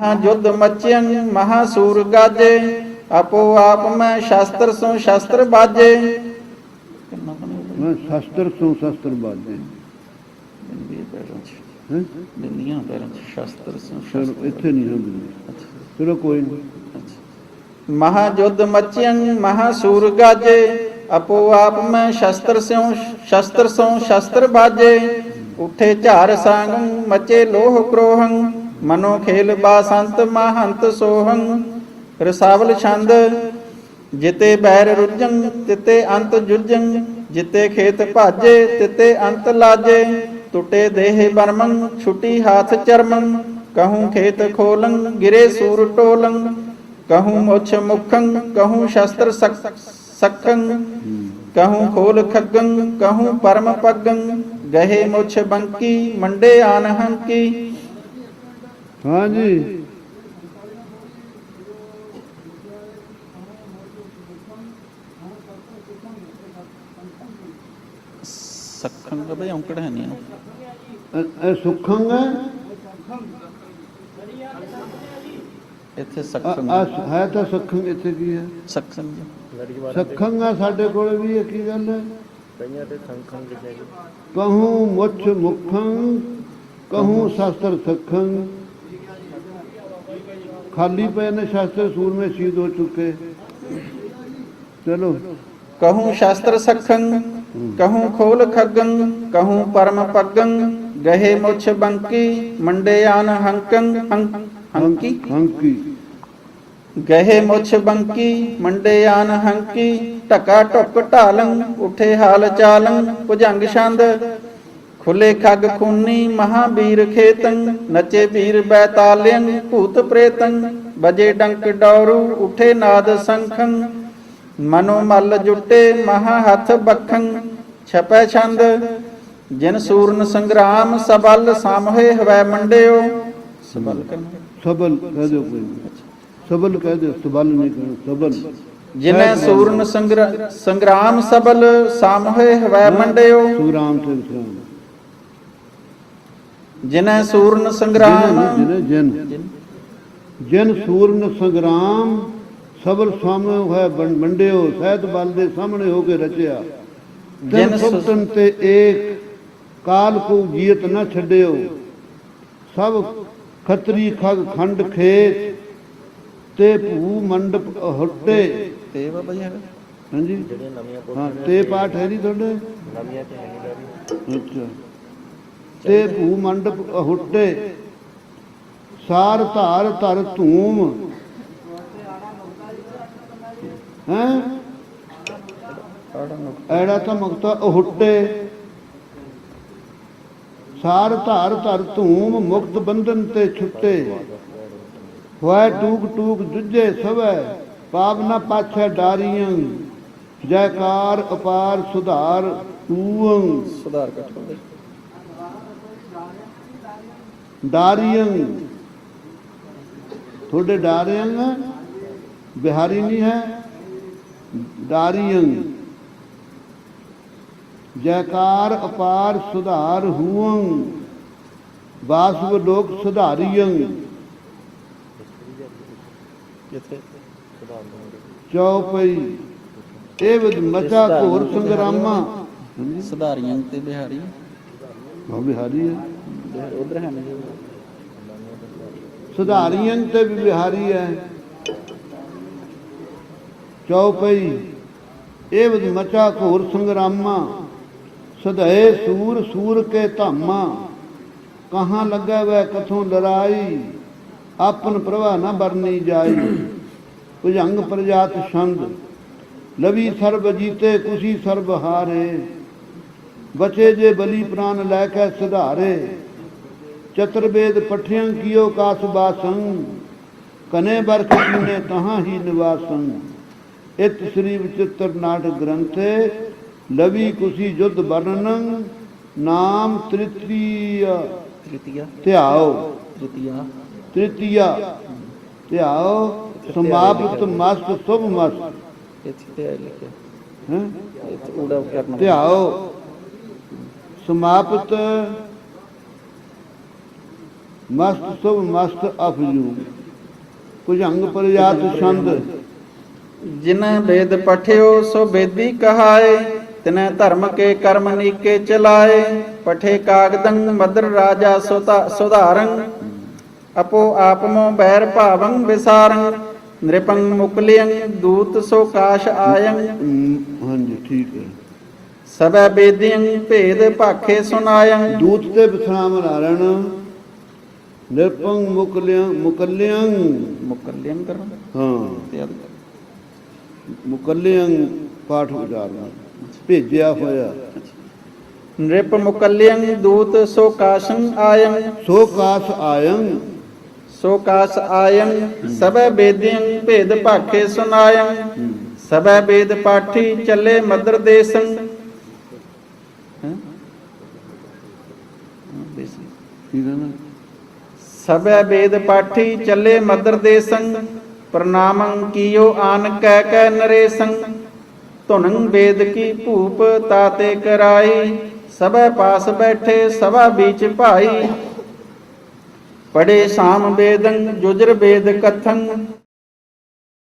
ਹਾਂ ਜੁਦ ਮਚਿਅੰ ਮਹਾਸੂਰ ਗਾਜੇ ਆਪੋ ਆਪ ਮੈਂ ਸ਼ਸਤਰ ਸੋ ਸ਼ਸਤਰ ਬਾਜੇ। ਮੈਂ ਸ਼ਸਤਰ ਤੋਂ ਸ਼ਸਤਰ ਬਾਜੇ। ਬਿੰਦੀਆਂ ਪੈਰਾਂ ਚ। ਸ਼ਸਤਰ ਸੋ ਚਲੋ ਸ਼ਸਤਰ ਇੱਥੇ ਨਹੀਂ ਚਲੋ ਕੋਈ ਨਹੀਂ ਮਹਾ ਜੁਦ ਮਚਿਅੰ ਮਹਾਸੂਰ ਗਾਜੇ ਆਪੋ ਆਪ ਮੈਂ ਸ਼ਸਤਰ ਸਿਉ ਸ਼ਸਤਰ ਸੋ ਸ਼ਸਤਰ ਬਾਜੇ। ਉਠੇ ਝਾਰ ਸੰਗ ਮਚੇ ਲੋਹ ਕ੍ਰੋਹੰ ਮਨੋ ਖੇਲ ਬਾਸੰਤ ਮਹੰਤ ਸੋਹੰ, ਰਸਾਵਲ ਛੰਦ, ਜਿਤੇ ਬੈਰ ਰੁਜੰ ਤਿਤੇ ਅੰਤ ਜੁਜੰ ਜਿਤੇ ਖੇਤ ਭਾਜੇ, ਤਿਤੇ ਅੰਤ ਲਾਜੇ, ਟੁੱਟੇ ਦੇਹ ਬਰਮੰ, ਛੁਟੀ ਹਾਥ ਚਰਮੰ, ਕਹੂੰ ਖੇਤ ਖੋਲੰ, ਗਿਰੇ ਸੂਰ ਟੋਲੰ, ਕਹੂੰ ਮੁਛ ਮੁਖੰ, ਕਹੂੰ ਸ਼ਸਤਰ ਸਕ- ਸਖੰ, ਕਹੂੰ ਖੋਲ ਖੱਗੰ, ਕਹੂੰ ਪਰਮ ਪੱਗੰ, ਗਹੇ ਮੁਛ ਬੰਕੀ, ਮੰਡੇ ਆਨ ਹੰਕੀ ਹਾਂ ਜੀ ਸਖੰ ਦਾ ਬਈ ਔਂਕੜ ਹੈ ਨਹੀਂ ਇਹ- ਇਹ ਸੁਖੰਗ ਹੈ ਇੱਥੇ ਆ- ਸਖੰ ਆ ਹੈ ਤਾਂ ਸੁਖੰਗ ਇੱਥੇ ਕੀ ਹੈ ਸਖੰ ਸਖੰਗ ਆ ਸਾਡੇ ਕੋਲ ਵੀ ਇਹ ਕੀ ਗੱਲ ਹੈ ਕਹੂੰ ਮੁੱਛ ਮੁਖੰ ਕਹੂੰ ਸ਼ਸਤਰ ਖਾਲੀ ਪਏ ਨੇ ਸ਼ਸਤਰ ਸੂਰਮੇ ਸ਼ਹੀਦ ਹੋ ਚੁੱਕੇ। ਚਲੋ। ਕਹੂੰ ਸ਼ਸਤਰ ਸਖੰ ਕਹੂੰ ਖੋਲ ਖੱਗੰ ਕਹੂੰ ਪਰਮ ਪੱਗੰ ਗਹੇ ਮੁਛ ਬੰਕੀ ਮੰਡੇ ਆਨ ਹੰਕੰ ਹੰਕੀ? ਹੰਕੀ। ਗਹੇ ਮੁਛ ਬੰਕੀ ਮੰਡੇ ਆਨ ਹੰਕੀ ਢਕਾ ਟੁਕ ਢਾਲੰ ਉਠੇ ਹਾਲ ਚਾਲੰ ਭੁਜੰਗ ਛੰਦ ਖੁੱਲੇ ਖੱਗ ਖੂਨੀ ਮਹਾਬੀਰ ਖੇਤੰ ਨਚੇ ਵੀਰ ਬੈਤਾਲਿਅੰ ਭੂਤ ਪ੍ਰੇਤੰ ਬਜੇ ਡੰਕ ਡੌਰੂ ਉਠੇ ਨਾਦ ਸੰਖੰ ਮਨੋ ਮਲ ਜੁਟੇ ਮਹਾ ਹੱਥ ਬਖੰ ਛਪੈ ਛੰਦ ਜਿਨ ਸੂਰਨ ਸੰਗਰਾਮ ਸਬਲ ਸਾਮਹੇ ਹਵੈ ਮੰਡਿਓ। ਸਬਲ। ਸਬਲ ਕਹਿ ਦਿਓ ਕੋਈ। ਸਬਲ ਕਹਿ ਦਿਓ ਸਬਲ ਨਹੀਂ ਕਹਿਣਾ ਸਬਲ। ਜਿਨੈ ਸੂਰਨ ਸੰਗਰਾ- ਸੰਗਰਾਮ ਸਬਲ ਸਾਮਹੇ ਹਵੈ ਮੰਡਿਓ। ਸੁਗਰਾਮ। ਤੇ ਵਿਸਰਾਮ ਜਿਨੈ ਸੂਰਨ ਸੰਗਰਾਮ ਜਿਹਨੇ ਜਨ ਜਨ ਸੂਰਨ ਸੰਗਰਾਮ ਸਬਲ ਸਾਹਮਣੇ ਹੋਇਆ ਵੰਡਿਓ ਸਹਿਤ ਬਲ ਦੇ ਸਾਹਮਣੇ ਹੋ ਕੇ ਰਚਿਆ। ਜਿਨ ਜਨ ਸੁਤਨ ਤੇ ਏਕ ਕਾਲ ਕੋ ਜੀਤ ਨਾ ਛੱਡਿਓ। ਸਭ ਖਤਰੀ ਖਗ ਖੰਡ ਖੇਤ ਤੇ ਭੂ ਮੰਡਪ ਹੱਟੇ ਤੇ ਬਾਬਾ ਜੀ ਹਾਂਜੀ। ਹਾਂ ਤੇ ਪਾਠ ਹੈ ਨਹੀਂ ਤੁਹਾਡੇ? ਅੱਛਾ। ਤੇ ਭੂ ਮੰਡਪ ਹੁੱਟੇ ਸਾਰ ਧਾਰ ਧਰ ਧੂਮ। ਹੈ? ਐੜਾ ਤਾਂ ਮੁਕਤਾ ਹੁੱਟੇ ਸਾਰ ਧਾਰ ਧਰ ਧੂਮ ਮੁਕਤ ਬੰਧਨ ਤੇ ਛੁੱਟੇ। ਹੋਇ ਟੂਕ ਟੂਕ ਦੁੱਜੇ ਸਵੈ, ਪਾਪ ਨਾ ਪਾਛੈ ਡਾਰੀਆਂ। ਜੈਕਾਰ ਅਪਾਰ ਸੁਧਾਰ ਤੂੰ ਸੁਧਾਰ ਕੱਟੋ ਡਾਰੀਆਂ। ਤੁਹਾਡੇ ਡਾਰੀਆਂ ਬਿਹਾਰੀ ਨਹੀਂ ਹੈ ਡਾਰੀਆਂ। ਜੈਕਾਰ ਅਪਾਰ ਸੁਧਾਰ ਹੂੰ ਵਾਸਵ ਲੋਕ ਸੁਧਾਰੀਆਂ। ਕਿੱਥੇ? ਚੌਪਈ। ਇਹ ਵਿਦ ਮਚਾ ਘੋਰ ਸੰਗਰਾਮਾ। ਸੁਧਾਰੀਆਂ ਤੇ ਬਿਹਾਰੀ। ਹਾਂ ਬਿਹਾਰੀ ਹੈ। ਉਧਰ ਹੈ ਨਹੀਂ। ਸੁਧਾਰੀਆਂ ਤੇ ਵੀ ਬਿਹਾਰੀ ਹੈ। ਚੌਪਈ ਇਹ ਵਿਦ ਮਚਾ ਘੋਰ ਸੰਗਰਾਮਾ। ਸਦਏ ਸੂਰ ਸੂਰ ਕੇ ਧਾਮਾ। ਕਹਾਂ ਲੱਗਾ ਵੈ, ਕਥੋਂ ਲੜਾਈ। ਆਪਨ ਪ੍ਰਭਾ ਨਾ ਬਰਨੀ ਜਾਈ। ਭੁਜੰਗ ਪ੍ਰਜਾਤ ਛੰਦ ਲਵੀ ਸਰਬ ਜੀਤੇ, ਕੁਸੀ ਸਰਬ ਹਾਰੇ। ਬਚੇ ਜੇ ਬਲੀ ਪ੍ਰਾਨ ਲੈ ਕੇ ਸੁਧਾਰੇ। ਚਤੁਰਵੇਦ ਪਠਿਆਂ ਕੀਓ ਕਾਸ ਬਾਸੰ ਕਨੇ ਬਰਖ ਕੀਨੇ ਤਹਾਂ ਹੀ ਨਿਵਾਸੰ। ਇਤ ਸ੍ਰੀ ਵਿਚਿਤ੍ਰ ਨਾਟਕ ਗ੍ਰੰਥੇ ਲਵੀ ਕੁਸੀ ਜੁਦ ਵਰਣਨ ਨਾਮ ਤ੍ਰਿਤੀਯ ਤ੍ਰਿਤੀਆ। ਧਿਆਓ। ਤ੍ਰਿਤੀਆ। ਤ੍ਰਿਤੀਯ ਧਿਆਓ। ਸਮਾਪਤ ਮਸਤ ਸੁਭ ਮਸਤ। ਇੱਥੇ ਲਿਖਿਆ। ਹੈ? ਧਿਆਓ। ਸਮਾਪਤ ਮਸਤ ਸੁਭ ਮਸਤ ਅਫਜੂ। ਭੁਜੰਗ ਪ੍ਰਜਾਤ ਛੰਦ। ਜਿਨ ਵੇਦ ਪਠਿਓ ਸੋ ਵੇਦੀ ਕਹਾਏ। ਤਿਨੈ ਧਰਮ ਕੇ ਕਰਮ ਨੀਕੇ ਚਲਾਏ। ਪਠੇ ਕਾਗਦੰ ਮਦਰ ਰਾਜਾ ਸੁਤਾ ਸੁਧਾਰੰ। ਆਪੋ ਆਪਮੋ ਬੈਰ ਭਾਵੰ ਵਿਸਾਰੰ। ਨ੍ਰਿਪੰ ਮੁਕਲਿਯੰ ਦੂਤ ਸੋ ਕਾਸ਼ ਆਯੰ ਹਾਂਜੀ ਠੀਕ ਹੈ। ਸਭੈ ਬੇਦਿਯੰ ਭੇਦ ਭਾਖੇ ਸੁਨਾਯੰ ਦੂਤ ਤੇ ਵਿਸਰਾਮ ਨਾਰਣ ਨਿਰਪੰਗ ਮੁਕਲਿਆਂ ਮੁਕਲਿਆਂ ਮੁਕਲਿਯੰ ਕਰੋ ਹਾਂ ਤੇ ਅਦ ਕਰੋ। ਮੁਕਲਿਆਂ ਪਾਠ ਉਚਾਰਨਾ ਭੇਜਿਆ ਹੋਇਆ ਨ੍ਰਿਪ ਮੁਕਲਿਯੰ ਦੂਤ ਸੋ ਕਾਸ਼ੰ ਆਯੰ ਸੋ ਕਾਸ ਆਯੰ ਸੋ ਕਾਸ ਆਯੰ ਸਭੈ ਬੇਦਿਯੰ ਭੇਦ ਭਾਖੇ ਸੁਨਾਯੰ ਸਭੈ ਵੇਦ ਪਾਠੀ ਚੱਲੇ ਮਦਰ ਸਭੈ ਵੇਦ ਪਾਠੀ ਚੱਲੇ ਮਦਰ ਦੇਸੰ ਪ੍ਰਣਾਮੰ ਕੀਓ ਆਨ ਕਹਿ ਕਹਿ ਨਰੇਸੰ ਧੁਨੰ ਵੇਦ ਕੀ ਭੂਪ ਤਾਤੇ ਕਰਾਈ, ਸਭੈ ਪਾਸ ਬੈਠੇ ਸਭਾ ਵਿੱਚ ਭਾਈ। ਪੜੇ ਸ਼ਾਮ ਵੇਦੰ, ਜੁਜਰ ਵੇਦ ਕਥੰ